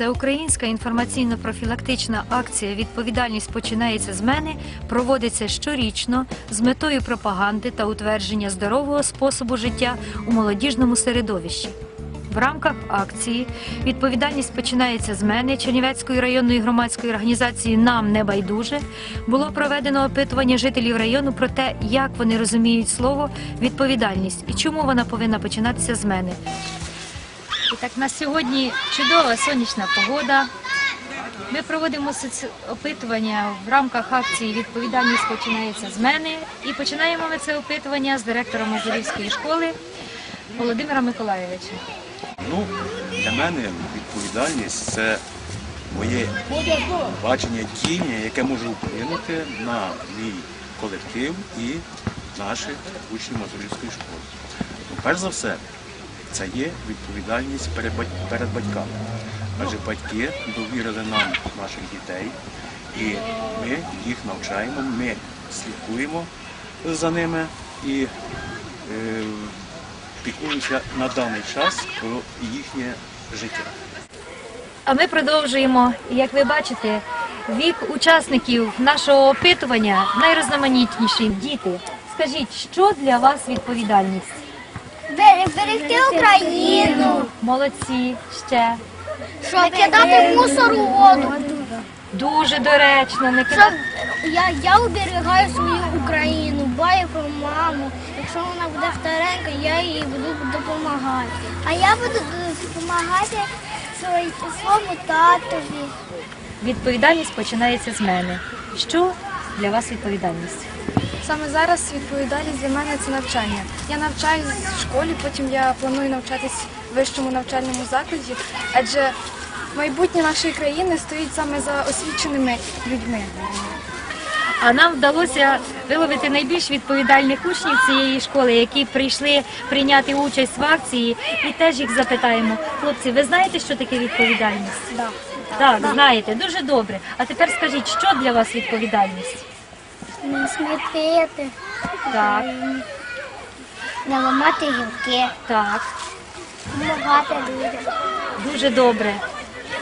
Всеукраїнська інформаційно-профілактична акція Відповідальність починається з мене проводиться щорічно з метою пропаганди та утвердження здорового способу життя у молодіжному середовищі. В рамках акції Відповідальність починається з мене Чернівецької районної громадської організації Нам не байдуже було проведено опитування жителів району про те, як вони розуміють слово відповідальність і чому вона повинна починатися з мене. І так на сьогодні чудова сонячна погода. Ми проводимо опитування в рамках акції Відповідальність починається з мене. І починаємо ми це опитування з директора Мазурівської школи Володимира Миколайовича. Ну, для мене відповідальність це моє бачення діяння, яке може вплинути на мій колектив і наших учнів Мазурівської школи. Ну, перш за все, це є відповідальність перед, батьками. Адже батьки довірили нам наших дітей, і ми їх навчаємо, ми слідкуємо за ними і е, піклуємося на даний час про їхнє життя. А ми продовжуємо. Як ви бачите, вік учасників нашого опитування найрізноманітніший діти. Скажіть, що для вас відповідальність? Берегти Україну, Молодці ще. не кидати мусор у воду. Дуже доречно, не Щоб я, я оберігаю свою Україну, баю про маму. Якщо вона буде старенька, я їй буду допомагати. А я буду допомагати своєму татові. Відповідальність починається з мене. Що для вас відповідальність? Саме зараз відповідальність для мене це навчання. Я навчаюсь в школі, потім я планую навчатись в вищому навчальному закладі, адже майбутнє нашої країни стоїть саме за освіченими людьми. А нам вдалося виловити найбільш відповідальних учнів цієї школи, які прийшли прийняти участь в акції, і теж їх запитаємо. Хлопці, ви знаєте, що таке відповідальність? Да. Так, знаєте, дуже добре. А тепер скажіть, що для вас відповідальність? Не смітити, Так, не ламати гілки, так, допомагати людям. дуже добре.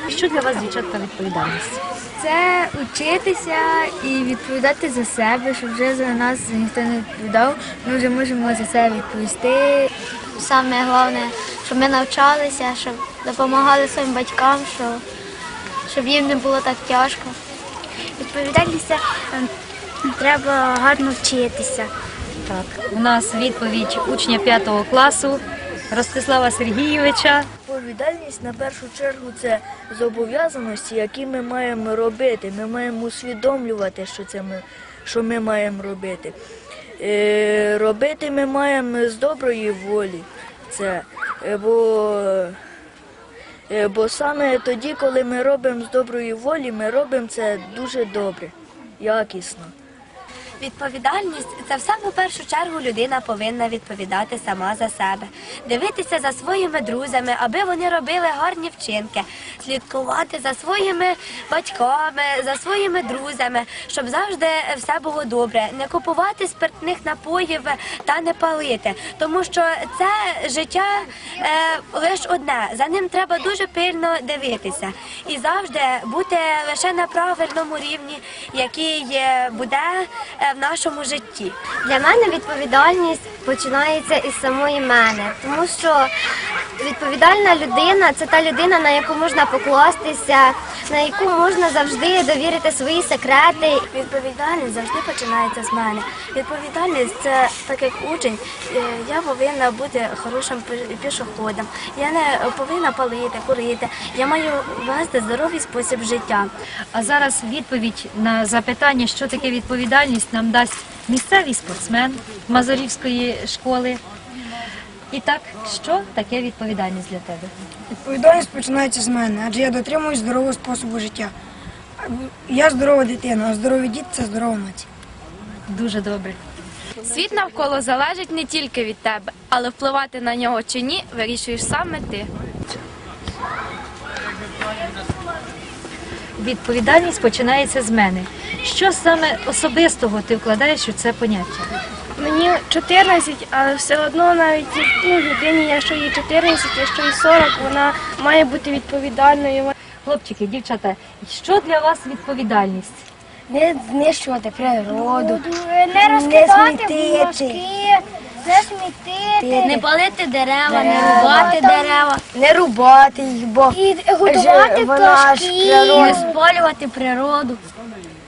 Що для вас, дівчатка, відповідальність? Це вчитися і відповідати за себе, щоб вже за нас ніхто не відповідав. Ми вже можемо за себе відповісти. Саме головне, щоб ми навчалися, щоб допомагали своїм батькам, щоб, щоб їм не було так тяжко. Відповідальність ем, треба гарно вчитися. Так, у нас відповідь учня 5 класу Ростислава Сергійовича. Відповідальність на першу чергу це зобов'язаності, які ми маємо робити. Ми маємо усвідомлювати, що це ми, що ми маємо робити. Е, робити ми маємо з доброї волі. Це, е, бо, е, бо саме тоді, коли ми робимо з доброї волі, ми робимо це дуже добре, якісно. Відповідальність це в першу чергу людина повинна відповідати сама за себе, дивитися за своїми друзями, аби вони робили гарні вчинки, слідкувати за своїми батьками, за своїми друзями, щоб завжди все було добре, не купувати спиртних напоїв та не палити, тому що це життя е, лише одне. За ним треба дуже пильно дивитися. І завжди бути лише на правильному рівні, який буде е, в нашому житті. Для мене відповідальність починається із самої мене, тому що відповідальна людина це та людина, на яку можна покластися, на яку можна завжди довірити свої секрети. Відповідальність завжди починається з мене. Відповідальність це так як учень. е, Я повинна бути хорошим пішоходом. Я не повинна палити, курити. Я маю вести здоровий спосіб життя. А зараз відповідь на запитання, що таке відповідальність, нам дасть місцевий спортсмен Мазурівської школи. І так, що таке відповідальність для тебе? Відповідальність починається з мене, адже я дотримуюсь здорового способу життя. Я здорова дитина, а здоровий дід це здорова нація. Дуже добре. Світ навколо залежить не тільки від тебе, але впливати на нього чи ні вирішуєш саме ти. Відповідальність починається з мене. Що саме особистого ти вкладаєш у це поняття? Мені 14, але все одно навіть ну, людині, якщо їй 14, якщо їй 40, вона має бути відповідальною. хлопчики, дівчата, що для вас відповідальність? Не знищувати природу, Не розкидати смітити, не смітити, Не палити дерева, не рубати дерева, не рубати їх, бо і годувати пташки, не спалювати природу.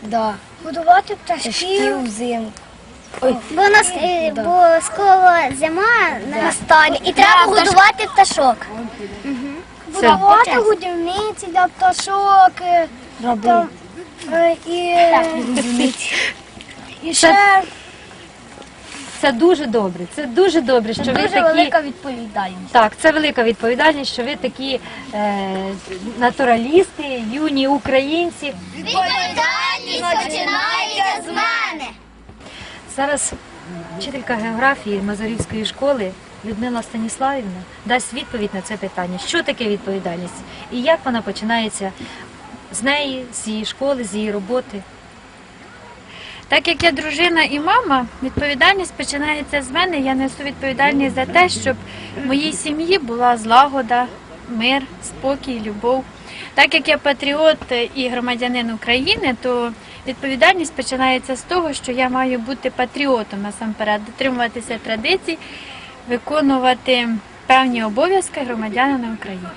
Да. годувати Пташки пташків. взимку. Бо нас е, бо скоро зима настане, і треба годувати пташок. Будувати годівниці для пташок. е, е, І, і ще Це дуже добре. Це дуже добре, що ви Дуже такі велика відповідальність. так. Це велика відповідальність, що ви такі е, натуралісти, юні українці. відповідальність починається з мене. Зараз вчителька географії Мазурівської школи Людмила Станіславівна дасть відповідь на це питання. Що таке відповідальність і як вона починається з неї, з її школи, з її роботи. Так як я дружина і мама, відповідальність починається з мене. Я несу відповідальність за те, щоб в моїй сім'ї була злагода, мир, спокій, любов. Так як я патріот і громадянин України, то відповідальність починається з того, що я маю бути патріотом насамперед, дотримуватися традицій, виконувати певні обов'язки громадянина України.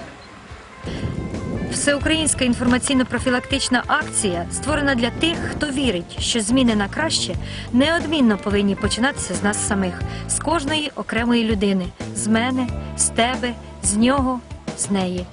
Всеукраїнська інформаційно-профілактична акція створена для тих, хто вірить, що зміни на краще неодмінно повинні починатися з нас самих, з кожної окремої людини, з мене, з тебе, з нього, з неї.